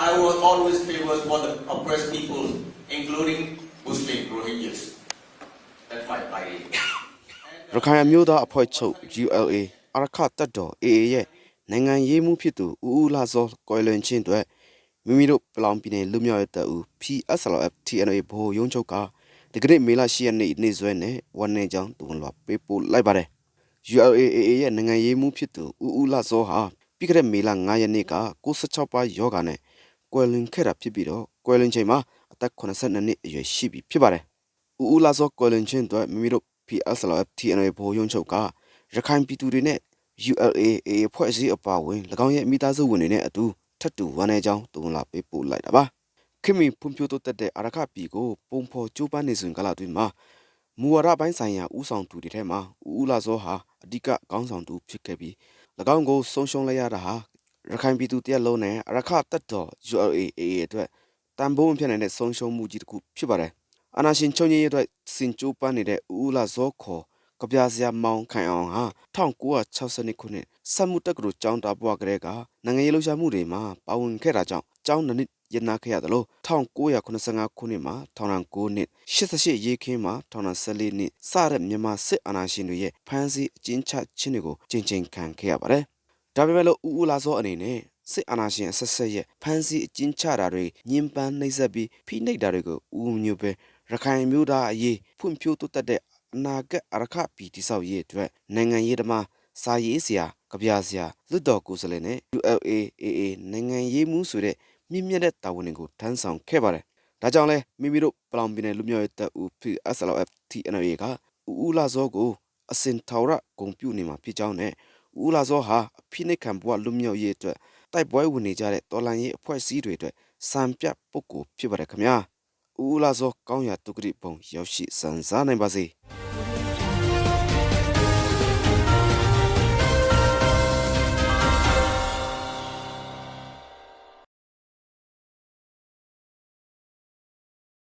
I will always favor for the oppressed people, including Muslim Rohingyas. That's my idea. ရခိုင်အမျိုးသားအဖွဲ့ချုပ် ULA အရခတ်တော် AA ရဲ့နိုင်ငံရေးမှုဖြစ်သူဦးဦးလာစောကွယ်လွန်ခြင်းအတွက်မိမိတို့ပလောင်ပြည်နယ်လူမျိုးရေးတပ်ဦး PSLF TNA ဘိုးရုံးချုပ်ကဒီကနေ့မေလ10ရက်နေ့နေ့စွဲနဲ့ဝန်နေကြောင်းတုံ့လွှာပေးပို့လိုက်ပါတယ် ULA AA ရဲ့နိုင်ငံရေးမှုဖြစ်သူဦးဦးလာစောဟာပြီးခဲ့တဲ့မေလ9ရက်နေ့က96ပါးယောဂာနဲ့ ကွယ်လွန်ခဲ့တာဖြစ်ပြီးတော့ကွယ်လွန်ချိန်မှာအသက်82နှစ်အရွယ်ရှိပြီဖြစ်ပါတယ်ဦးဦးလာစောကွယ်လွန်ခြင်းအတွက်မိမိတို့ PSLF TNA ဘိုးရုံးချုပ်ကရခိုင်ပြည်သူတွေနဲ့ ULA AA ဖွဲ့စည်းအပါအဝင်၎င်းရဲ့မိသားစုဝင်တွေနဲ့အတူထပ်တူဝမ်းနေကြောင်းတုံ့လာပေးပို့လိုက်တာပါခင်မီဖွံ့ဖြိုးတိုးတက်တဲ့အရခပြည်ကိုပုံဖော်ကြိုးပမ်းနေစဉ်ကာလအတွင်းမှာမူဝါဒပိုင်းဆိုင်ရာဥဆောင်သူတွေထဲမှာဦးဦးလာစောဟာအဓိကခေါင်းဆောင်သူဖြစ်ခဲ့ပြီး၎င်းကိုဆုံးရှုံးလိုက်ရတာဟာ ရခိုင်ပြည်သူတရက်လုံးနဲ့အရခတက်တော် ULA AA အတွက်တန်ဖိုးမဖြစ်နိုင်တဲ့ဆုံးရှုံးမှုကြီးတစ်ခုဖြစ်ပါတယ်အနာရှင်ချုပ်ငြိမ်းရေးအတွက်စင်ကြိုးပမ်းနေတဲ့ဦးဦးလာဇောခေါ်ကပြားစရာမောင်ခိုင်အောင်ဟာ1960ခုနှစ်စက်မှုတက္ကသိုလ်ကျောင်းသားဘဝကလေးကနိုင်ငံရေးလှုပ်ရှားမှုတွေမှာပါဝင်ခဲ့တာကြောင့်ကျောင်းနှစ်နှစ်ရနာခဲ့ရတယ်လို့1985ခုနှစ်မှာထောင်ဒဏ်9နှစ်88ရေးခင်းမှာထောင်ဒဏ်14နှစ်စတဲ့မြန်မာစစ်အာဏာရှင်တွေရဲ့ဖမ်းဆီးအကျဉ်းချခြင်းတွေကိုကြင်ကြင်ခံခဲ့ရပါတယ်။ ဒါပေမဲ့လို့ဦးဦးလာဇောအနေနဲ့စစ်အာဏာရှင်အဆက်ဆက်ရဲ့ဖမ်းဆီးအကျဉ်းချတာတွေညှဉ်းပန်းနှိပ်စက်ပြီးဖိနှိပ်တာတွေကိုဦးမျိုးပဲရခိုင်မျိုးသားအရေးဖွံ့ဖြိုးတိုးတက်တဲ့အနာဂတ်အရခပြည်တိဆောက်ရေးအတွက်နိုင်ငံရေးသမားစာရေးဆရာကဗျာဆရာလွတ်တော်ကိုယ်စားလှယ်နဲ့ ULAAA နိုင်ငံရေးမှုဆိုတဲ့မြင့်မြတ်တဲ့တာဝန်တွေကိုထမ်းဆောင်ခဲ့ပါတယ်။ဒါကြောင့်လဲမိမိတို့ပလောင်ပြည်နယ်လူမျိုးရေးတပ်ဦး PSLF TNA ကဦးဦးလာစောကိုအစင်ထောရဂုံပြုနေမှာဖြစ်ကြောင်းနဲ့ ဦးဦးလာစောဟာအဖိနှိတ်ခံဘဝလူမျိုးရေးအတွက်တိုက်ပွဲဝင်နေကြတဲ့တော်လန်ရေးအဖွဲ့အစည်းတွေအတွက်စံပြပုဂ္ဂိုလ်ဖြစ်ပါတယ်ခင်ဗျာ။ဦးဦးလာစောကောင်းရာတုဂတိပုံရောက်ရှိစံစားနိုင်ပါစေ။